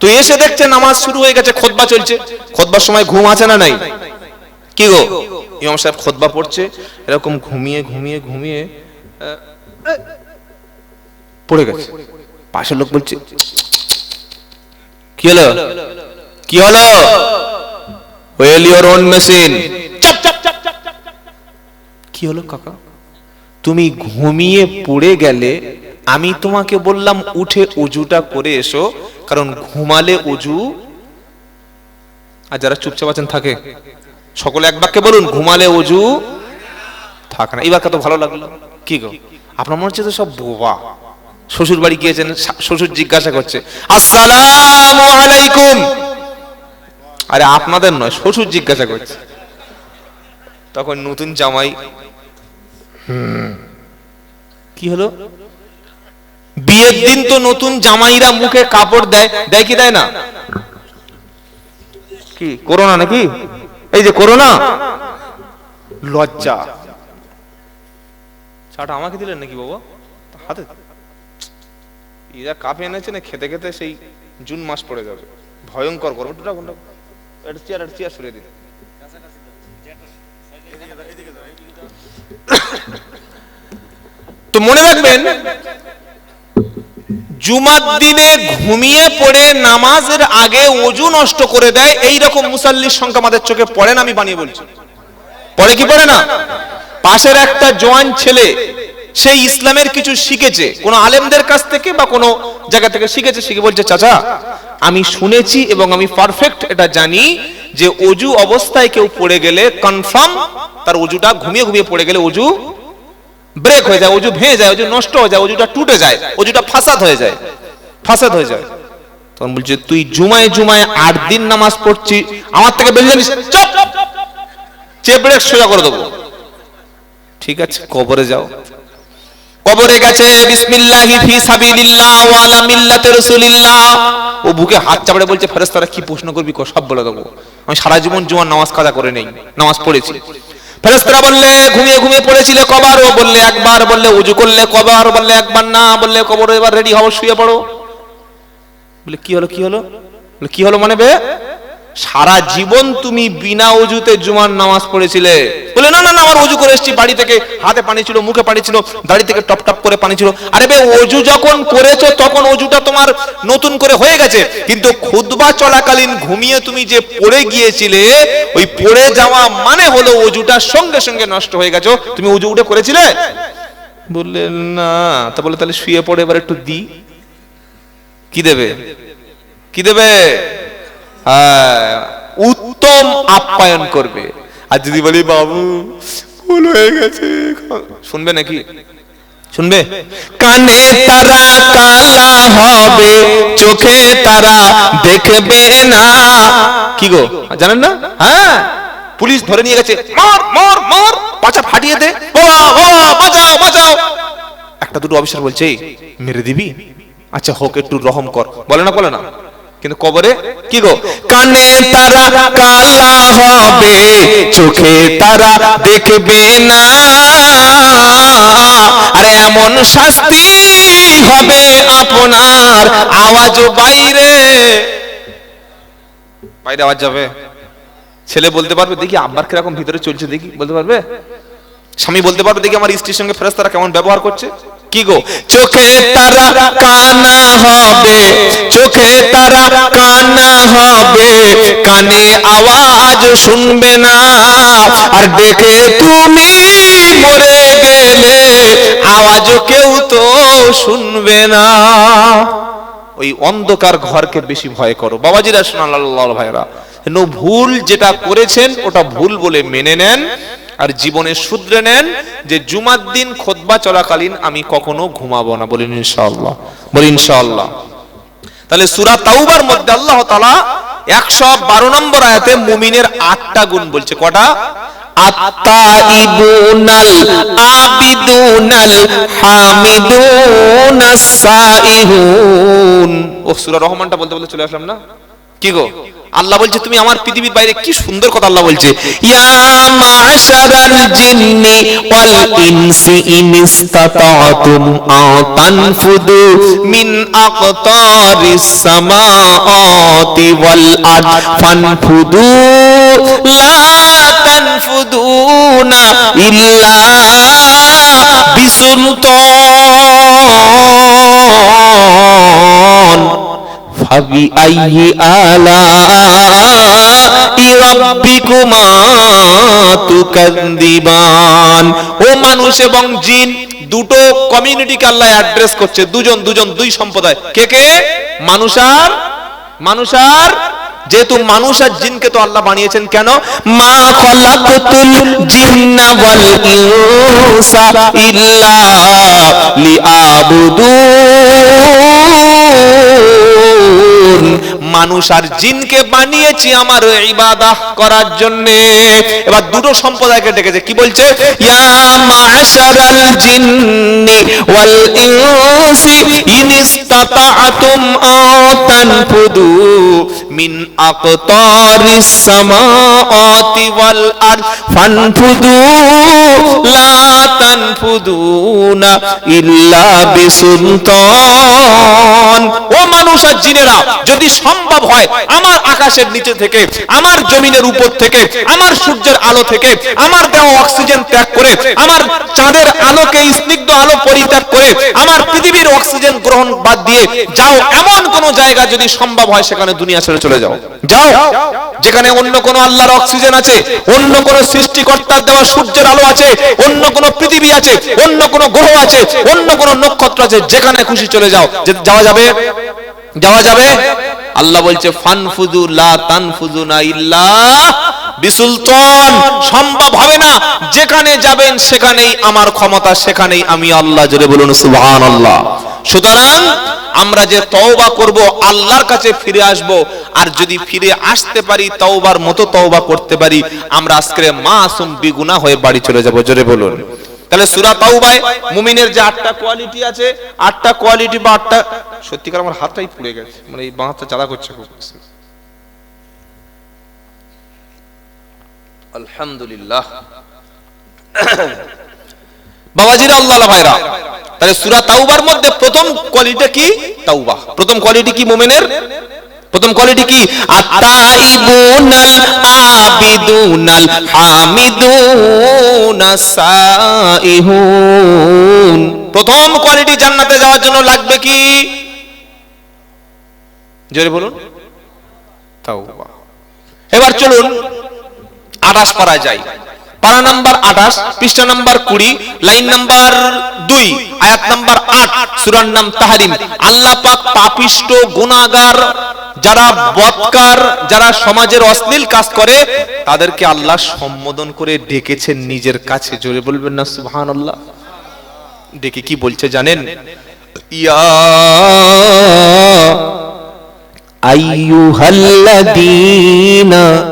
তো এসে দেখছে নামাজ শুরু হয়ে গেছে, খোদবা চলছে। খোদবার সময় ঘুম আছে না নাই? কি গো? ইমাম সাহেব খোদবা পড়ছে, এরকম ঘুমিয়ে ঘুমিয়ে ঘুমিয়ে পড়ে গেছে। পাশের লোক বলছে, কি হলো? কি হলো? ওয়েল ইওর ওন মেশিন কি হলো, কাকা? তুমি ঘুমিয়ে পড়ে গেলে আমি তোমাকে বললাম, উঠে অজুটা করে এসো, কারণ ঘুমালে উজু। আর যারা চুপচাপ আছেন, থাকে। সকলে এক বাক্যে বলুন, ঘুমালে অজু থাকে না, এই বাক্য তো ভালো লাগল। কি গো? আপনার মনে হচ্ছে তো সব বোবা। শ্বশুর বাড়ি গিয়েছেন শ্বশুর জিজ্ঞাসা করছে, আসসালামু আলাইকুম। আরে, আপনাদের নয়, শ্বশুর জিজ্ঞাসা করছে। তখন নতুন জামাই কি হলো? বিয়ের দিন তো নতুন জামাইরা মুখে কাপড় দেয় দেয় কি দেয় না? কি করোনা নাকি? এই যে করোনা লজ্জা। চাটা আমাকে দিলেন নাকি বাবা? হাতে? এরা কাপে এনেছে না খেতে খেতে সেই জুন মাস পড়ে যাবে। ভয়ঙ্কর গরম। দুটা ঘণ্টা। চেয়ার চেয়ার সরিয়ে দিন। তো মনে রাখবেন জুমার দিনে ঘুমিয়ে পড়ে নামাজের আগে অজু নষ্ট করে দেয় এই রকম মুসাল্লির সংখ্যা আমাদের চোখে পড়ে না, আমি বানিয়ে বলছি। পড়ে কি পড়ে না? পাশের একটা জোয়ান ছেলে সেই ইসলামের কিছু শিখেছে। কোন আলেমদের কাছ থেকে বা কোনো জায়গা থেকে শিখেছে? শিখে বলছে, চাচা, আমি শুনেছি এবং আমি পারফেক্ট এটা জানি যে অজু অবস্থায় কেউ পড়ে গেলে কনফার্ম তার অজুটা ঘুমিয়ে ঘুমিয়ে পড়ে গেলে অজু ব্রেক হয়ে যায় অজু ভেঙে যায় অজু নষ্ট হয়ে যায় অজুটা টুটে যায় অজুটা ফাসাদ হয়ে যায়, ফাসাদ হয়ে যায়। তখন বলছে, তুই জুমায় জুমায় আট দিন নামাজ পড়ছি আমার থেকে বেরিয়ে যাবি চপ চেপড়ে সোজা করে দেবো। ঠিক আছে, কবরে যাও। কবরে গেছে, বিসমিল্লাহি ফি সাবিলিল্লাহ ওয়া আলা মিল্লাতি রাসূলিল্লাহ। ও বুকে হাত চাপড়ে বলছে, ফেরেশতারা কি প্রশ্ন করবি কো সব বলে দেবো। আমি সারা জীবন জুমার নামাজ কাজা করে নেই, নামাজ পড়েছি। ফেরেশতারা বললে, ঘুমিয়ে ঘুমিয়ে পড়েছিলে কবারও? বললে, একবার। বললে, উজু করলে কবার? বললে, একবার না। বললে কবর এবার রেডি হও, শুয়ে পড়ো। বলে, কি হলো কি হলো? কি হলো মানে বে? সারা জীবন তুমি বিনা অজুতে জুমার নামাজ পড়েছিলে। বলে, না না আমার অজু করে এসেছি। বাড়ি থেকে হাতে পানি ছিল, মুখে পানি ছিল দাড়ি থেকে টপ টপ করে পানি ছিল। আরে বে, অজু যখন করেছ, তখন অজুটা তোমার নতুন করে হয়ে গেছে। কিন্তু খুদবা চলাকালীন ঘুমিয়ে তুমি যে পড়ে গিয়েছিলে, ওই পড়ে যাওয়া মানে হলো অজুটা সঙ্গে সঙ্গে নষ্ট হয়ে গেছো। তুমি অজু উঠে করেছিলে? বললে, না, তা বলে তাহলে শুয়ে পড়ে এবার একটু দি। কি দেবে? কি দেবে? উত্তম আপ্যায়ন করবে। আর যদি বলি, বাবু, ভুল হয়ে গেছে। শুনবে নাকি? শুনবে? কানে তারা কালা হবে, চোখে তারা দেখবে না। কি গো, জানেন না? হ্যাঁ পুলিশ ধরে নিয়ে গেছে। মার মার মার পাছা ফাটিয়ে দে। বাবা বাবা বাঁচাও বাঁচাও। একটা দুটো অফিসার বলছে মেরে দিবি? আচ্ছা হোক, একটু রহম কর। বলে না বলে না। কিন্তু কবরে কি গো? কানে তারা কালা হবে, চোখে তারা দেখবে না। আর এমন শাস্তি হবে আপনার আওয়াজ বাইরে। বাইরে আওয়াজ যাবে। ছেলে বলতে পারবে, দেখি আব্বার কীরকম ভিতরে চলছে, দেখি। বলতে পারবে? স্বামী বলতে পারবে, দেখি আমার স্ত্রীর সঙ্গে ফেরেস্তারা কেমন ব্যবহার করছে। কি গো? চোখে তারা কানা হবে চোখে তারা কানা হবে, কানে আওয়াজ শুনবে না। আর দেখে তুমি মরে গেলে, আওয়াজ কেউ তো শুনবে না। ওই অন্ধকার ঘরকে বেশি ভয় করো। বাবাজিরা আল্লাহ ভাইরা ভুল যেটা করেছেন, ওটা ভুল বলে মেনে নেন আর জীবনে শুধরে নেন যে জুমার দিন খোদবা চলাকালীন আমি কখনো ঘুমাবো না, বলিন ইনশাআল্লাহ বলি ইনশাআল্লাহ। তাহলে সুরা তাওবার মধ্যে আল্লাহ তালা একশো বারো নম্বর আয়াতে মুমিনের আটটা গুণ বলছে। কটা? রহমানটা বলতে বলতে চলে আসলাম না? কি গো? আল্লাহ বলছে, তুমি আমার পৃথিবীর বাইরে কি সুন্দর কথা আল্লাহ বলছে? ইয়া মাশারাল জিন্নি ওয়াল ইনসি ইনস্তাতাতুম আতানফুদু মিন আকতারিস সামাআতি ওয়াল আরদ ফানফুদু লা তানফুদুনা ইল্লা বিসুলতান. فبأي آلاء ربكما تكذبان ও মানুষ এবং জিন দুটো কমিউনিটিকে আল্লাহ অ্যাড্রেস করছে দুজন দুজন দুই সম্প্রদায় কে কে মানুষ আর মানুষ আর যেহেতু মানুষ আর জিনকে তো আল্লাহ বানিয়েছেন কেন মা খলাকতুল জিন্না ওয়াল ইনসা ইল্লা লিআবুদুন মানুষ আর জিনকে বানিয়েছি আমার ইবাদাহ করার জন্য। এবার দুটো সম্প্রদায়কে ডেকেছে, কি বলছে? ইয়া মিন আকতারিস সামাওয়াতি ওয়াল আরদ ফানফুদু লা তানফুদুনা ইল্লা বিসুলতান। ও মানুষ আর জিনেরা, যদি সম্ভব হয় আমার আকাশের নিচে থেকে, আমার জমিনের উপর থেকে, আমার সূর্যের আলো থেকে, আমার দেওয়া অক্সিজেন ত্যাগ করে, আমার চাঁদের আলোকে স্নিগ্ধ আলো পরিত্যাগ করে, আমার পৃথিবীর অক্সিজেন গ্রহণ বাদ দিয়ে যাও, এমন কোন জায়গা যদি সম্ভব হয়, সেখানে দুনিয়া ছেড়ে চলে যাও। যাও, যেখানে অন্য কোন আল্লাহর অক্সিজেন আছে, অন্য কোন সৃষ্টিকর্তার দেওয়া সূর্যের আলো আছে, অন্য কোন পৃথিবী আছে, অন্য কোন গ্রহ আছে, অন্য কোন নক্ষত্র আছে, যেখানে খুশি চলে যাও। যাওয়া যাবে? যাওয়া যাবে? আল্লাহ বলছে ফানফুদু লা তানফুদুনা ইল্লা বিসুলতান, সম্ভব হবে না। যেখানে যাবেন সেখানেই আমার ক্ষমতা, সেখানেই আমি আল্লাহ জোরে বলুন, সুবহানাল্লাহ। সুতরাং আমরা যে তওবা করব, আল্লাহর কাছে ফিরে আসব, আর যদি ফিরে আসতে পারি, তওবার মতো তওবা করতে পারি, আমরা আজকে মাসুম বিগুনা হয়ে বাড়ি চলে যাব, জোরে বলুন। তাহলে সূরা তাওবায়, মুমিনের যে আটটা কোয়ালিটি আছে, আটটা কোয়ালিটি বা আটটা সত্যিকার আমার হাতটাই পুড়ে গেছে মানে এই বাঁ চালা করছে খুব। আলহামদুলিল্লাহ। বাবাজিরা, আল্লাহ ভাইরা, তাহলে সূরা মধ্যে প্রথম কোয়ালিটি কি? তাওবা। প্রথম কোয়ালিটি কি মুমিনের? প্রথম কোয়ালিটি কি? আবিদুনাল হামিদুনাস সাইহুন। প্রথম কোয়ালিটি জান্নাতে যাওয়ার জন্য লাগবে কি? জোরে বলুন। তাওবা। এবার চলুন। আঠাশ পারা যায়। পারা নাম্বার আঠাশ পৃষ্ঠা নাম্বার কুড়ি, লাইন নাম্বার দুই, আয়াত নাম্বার আট, সুরার নাম তাহারিম। আল্লাহ পাক পাপিষ্ট গুনাগার যারা বৎকার, যারা সমাজের অশ্লীল কাজ করে, তাদেরকে আল্লাহ সম্বোধন করে ডেকেছেন নিজের কাছে। জোরে বলবেন না, সুবহানাল্লাহ। ডেকে কি বলছে জানেন? ইয়া আইয়ুহাল্লাযীনা আমানু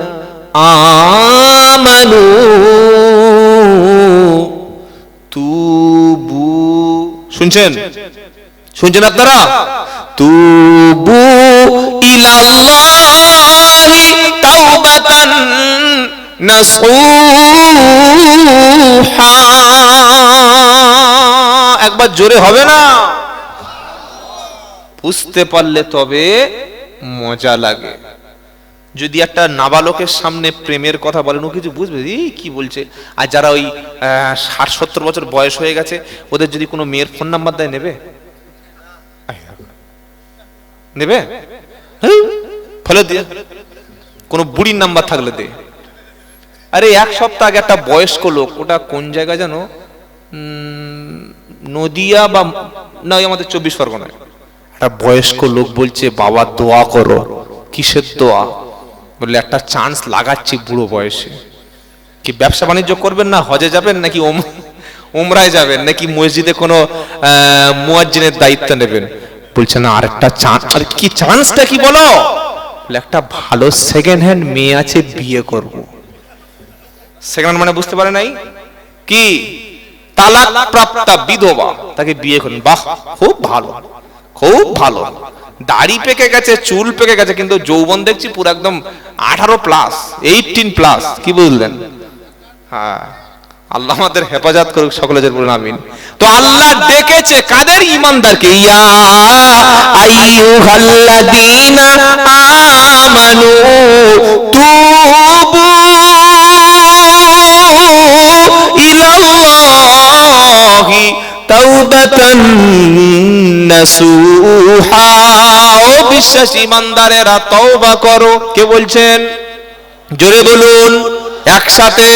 তুবু শুনছেন? শুনছেন আপনারা? তুবু ইলাল্লাহি তাওবাতান নাসুহা। একবার জোরে হবে না? বুঝতে পারলে তবে মজা লাগে। যদি একটা নাবালকের সামনে প্রেমের কথা বলেন ও কিছু বুঝবে? এই কি বলছে? আর যারা ওই ষাট সত্তর বছর বয়স হয়ে গেছে ওদের যদি কোনো মেয়ের ফোন নাম্বার দেয় নেবে? নেবে? হেই, ফেলে দিয়ে কোনো বুড়ির নাম্বার থাকলে দে। আরে এক সপ্তাহ আগে একটা বয়স্ক লোক ওটা কোন জায়গা উম, নদিয়া বা না আমাদের চব্বিশ পরগনায়। একটা বয়স্ক লোক বলছে বাবা দোয়া করো। কিসের দোয়া? বললে একটা চান্স লাগাচ্ছি বুড়ো বয়সে। কি ব্যবসা বাণিজ্য করবেন না হজে যাবেন নাকি ওম ওমরায় যাবেন নাকি মসজিদে কোনো মুয়াজ্জিনের দায়িত্ব নেবেন? বলছে না আরেকটা চান্স আর কি চান্সটা কি বলে, একটা ভালো সেকেন্ড হ্যান্ড মেয়ে আছে বিয়ে করব। সেকেন্ড মানে বুঝতে পারে নাই? কি? তালাক প্রাপ্তা বিধবা তাকে বিয়ে করেন। বাহ খুব ভালো খুব ভালো। দাড়ি পেকে গেছে, চুল পেকে গেছে, কিন্তু যৌবন দেখছি পুরো একদম আঠারো প্লাস এইটিন প্লাস কি বুঝলেন হ্যাঁ আল্লাহ আমাদের হেফাজত করুক সকলে যে বলুন তো আল্লাহ ডেকেছে কাদের ইমানদারকে ইয়া আইয়ুহাল্লাযীনা আমানু তুবু ইলাল্লাহি তাওবাতান নাসুহা ও বিশ্বাস ইমানদারেরা, তওবা করো। কে বলছেন? জোরে বলুন, একসাথে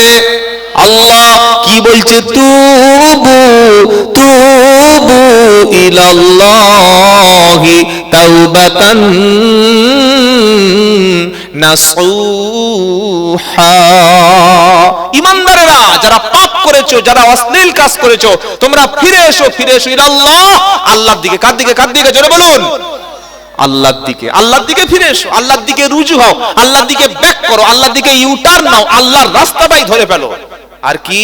আল্লাহ কি বলছে? তুবু তুবু ইলাল্লাহি তাওবাতান নাসুহা। ইমানদারেরা, যারা করেছ, যারা অশ্লীল কাজ করেছ, তোমরা ফিরে এসো ফিরে এসো ইলাল্লাহ আল্লাহর দিকে, কার দিকে কার দিকে, জোরে বলুন। আল্লাহর দিকে আল্লাহর দিকে ফিরে এসো, আল্লাহর দিকে রুজু হও, আল্লাহর দিকে ব্যাক করো, আল্লাহর দিকে ইউটার্ন নাও, আল্লাহর রাস্তাটাই ধরে ফেলো। আর কি?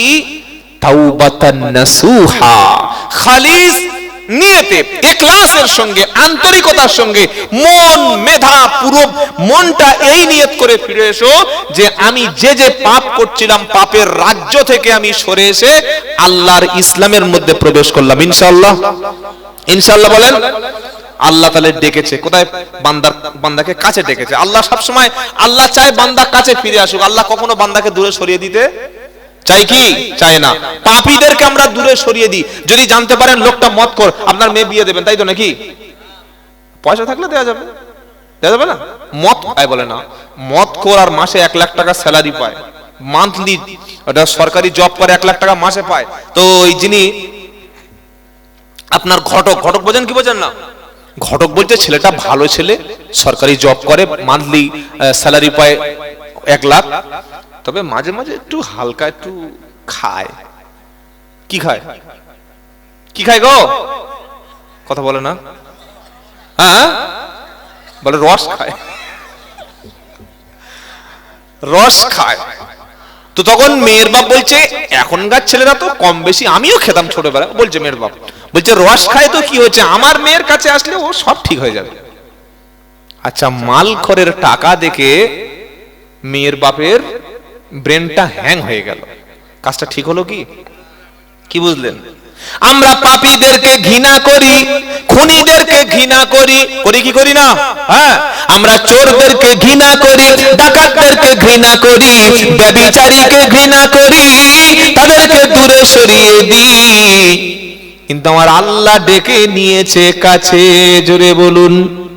তাওবাতান নাসুহা। খালিস নিয়েতে, এখলাসের সঙ্গে, আন্তরিকতার সঙ্গে, মন, মেধা পুরো মনটা এই নিয়ত করে ফিরে এসো যে আমি যে যে পাপ করছিলাম, পাপের রাজ্য থেকে আমি সরে এসে আল্লাহর ইসলামের মধ্যে প্রবেশ করলাম। ইনশাআল্লাহ। ইনশাআল্লাহ বলেন, আল্লাহ তাহলে ডেকেছে। কোথায়? বান্দার, বান্দাকে কাছে ডেকেছে। আল্লাহ সব সময় আল্লাহ চায় বান্দা কাছে ফিরে আসুক। আল্লাহ কখনো বান্দাকে দূরে সরিয়ে দিতে চাই কি? চায় না। পাপীদেরকে আমরা দূরে সরিয়ে দিই। যদি জানতে পারেন, লোকটা মত কর আপনার মেয়ে বিয়ে দেবেন, তাই তো নাকি? পয়সা থাকলে দেওয়া যাবে। দেওয়া যাবে না? মত আয় বলে না। মত কর আর মাসে এক লাখ টাকা স্যালারি পায়। মান্থলি ওটা সরকারি জব করে এক লাখ টাকা মাসে পায়। তো ওই যিনি আপনার ঘটক ঘটক বোঝেন কি বোঝেন না? ঘটক বলতে ছেলেটা ভালো ছেলে, সরকারি জব করে মান্থলি স্যালারি পায় এক লাখ। তবে মাঝে মাঝে একটু হালকা একটু খায়। কি খায়? কি খায় গো? কথা বলে না। হ্যাঁ বলে রস খায়। রস খায়। তো তখন মেয়ের বাপ বলছে, এখনকার ছেলেরা তো কম বেশি আমিও খেতাম ছোটবেলা বলছে মেয়ের বাপ। বলছে, রস খায় তো কি হয়েছে আমার মেয়ের কাছে আসলে ও সব ঠিক হয়ে যাবে। আচ্ছা মাল খরের টাকা দেখে মেয়ের বাপের ব্রেনটা হ্যাং হয়ে গেল। কাজটা ঠিক হলো কি? কি বুঝলেন? আমরা পাপীদেরকে ঘৃণা করি, খুনিদেরকে ঘৃণা করি করি কি করি না? হ্যাঁ আমরা চোরদেরকে ঘৃণা করি, ডাকাতদেরকে ঘৃণা করি, ব্যভিচারীকে ঘৃণা করি, তাদেরকে দূরে সরিয়ে দিই। কিন্তু আমার আল্লাহ ডেকে নিয়েছে কাছে, জোরে বলুন।